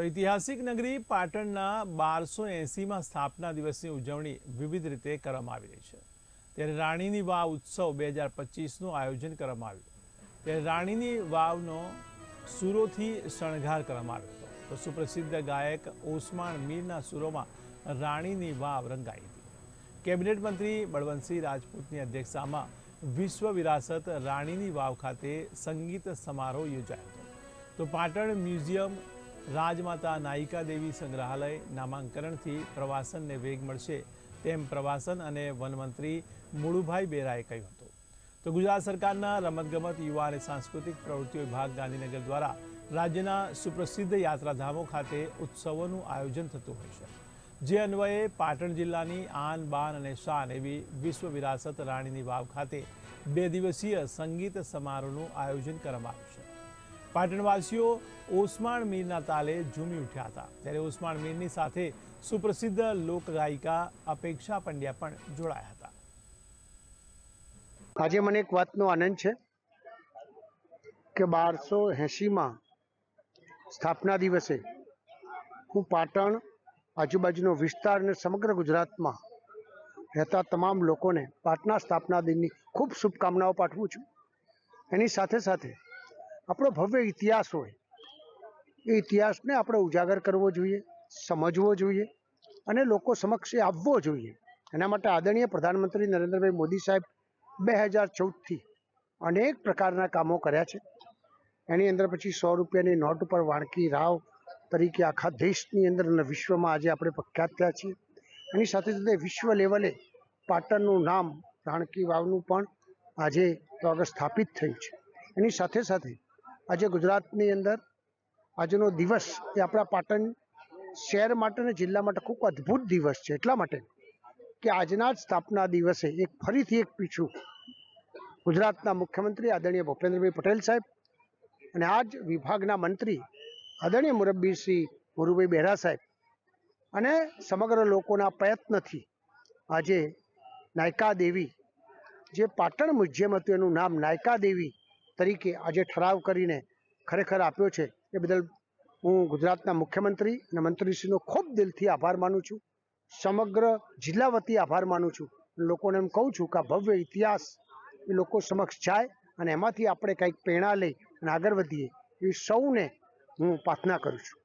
તો ઐતિહાસિક નગરી પાટણના બારસો એંસીમાં સ્થાપના દિવસની ઉજવણી વિવિધ રીતે કરવામાં આવી રહી છે. ત્યારે રાણીની વાવ ઉત્સવ બે હજાર પચીસનું આયોજન કરવામાં આવ્યું. ત્યારે રાણીની વાવનો સુરોથી શણગાર કરવામાં આવ્યો હતો. તો સુપ્રસિદ્ધ ગાયક ઓસમાણ મીરના સુરોમાં રાણીની વાવ રંગાઈ હતી. કેબિનેટ મંત્રી બળવંતસિંહ રાજપૂતની અધ્યક્ષતામાં વિશ્વ વિરાસત રાણીની વાવ ખાતે સંગીત સમારોહ યોજાયો હતો. તો પાટણ મ્યુઝિયમ રાજમાતા નાયિકા દેવી સંગ્રહાલય નામાંકરણથી પ્રવાસનને વેગ મળશે તેમ પ્રવાસન અને વનમંત્રી મુળુભાઈ બેરાએ કહ્યું હતું. તો ગુજરાત સરકારના રમતગમત, યુવા અને સાંસ્કૃતિક પ્રવૃત્તિઓ વિભાગ ગાંધીનગર દ્વારા રાજ્યના સુપ્રસિદ્ધ યાત્રાધામો ખાતે ઉત્સવોનું આયોજન થતું હોય છે. જે અન્વયે પાટણ જિલ્લાની આન, બાન અને શાન એવી વિશ્વ વિરાસત રાણીની વાવ ખાતે બે દિવસીય સંગીત સમારોહનું આયોજન કરવામાં આવ્યું છે. પાટણવાસીઓ ઓસમાણ મીરના તાલે ઝૂમી ઉઠ્યા હતા. ત્યારે ઓસમાણ મીરની સાથે સુપ્રસિદ્ધ લોકગાયિકા અપેક્ષા પંડ્યા પણ જોડાયા હતા. આજે મને એક વાતનો આનંદ છે કે બારસો એંશીમાં સ્થાપના દિવસે હું પાટણ આજુબાજુનો વિસ્તાર અને સમગ્ર ગુજરાતમાં રહેતા તમામ લોકોને પાટના સ્થાપના દિનની ખૂબ શુભકામનાઓ પાઠવું છું. એની સાથે સાથે આપણો ભવ્ય ઇતિહાસ હોય. એ ઇતિહાસને આપણે ઉજાગર કરવો જોઈએ, સમજવો જોઈએ અને લોકો સમક્ષ એ આવવો જોઈએ. એના માટે આદરણીય પ્રધાનમંત્રી નરેન્દ્રભાઈ મોદી સાહેબ બે હજાર ચૌદથી અનેક પ્રકારના કામો કર્યા છે. એની અંદર પછી સો રૂપિયાની નોટ ઉપર વાણકી રાવ તરીકે આખા દેશની અંદર અને વિશ્વમાં આજે આપણે પ્રખ્યાત થયા છીએ. એની સાથે સાથે વિશ્વ લેવલે પાટણનું નામ, રાણકી વાવનું પણ આજે આગળ સ્થાપિત થયું છે. એની સાથે સાથે આજે ગુજરાતની અંદર આજનો દિવસ એ આપણા પાટણ શહેર માટે અને જિલ્લા માટે ખૂબ અદ્ભુત દિવસ છે. એટલા માટે કે આજના જ સ્થાપના દિવસે એક ફરીથી એક પીછું ગુજરાતના મુખ્યમંત્રી આદરણીય ભૂપેન્દ્રભાઈ પટેલ સાહેબ અને આજ વિભાગના મંત્રી આદરણીય મુરબ્બી શ્રી મુરુભાઈ બહેરા સાહેબ અને સમગ્ર લોકોના પ્રયત્નથી આજે નાયકા દેવી જે પાટણ મ્યુઝિયમ હતું એનું નામ નાયકા દેવી તરીકે આજે ઠરાવ કરીને ખરેખર આપ્યો છે, એ બદલ હું ગુજરાતના મુખ્યમંત્રી અને મંત્રીશ્રીનો ખૂબ દિલથી આભાર માનું છું. સમગ્ર જિલ્લા વતી આભાર માનું છું. લોકોને એમ કહું છું કે આ ભવ્ય ઇતિહાસ એ લોકો સમક્ષ જાય અને એમાંથી આપણે કંઈક પ્રેરણા લઈ અને આગળ વધીએ એ સૌને હું પ્રાર્થના કરું છું.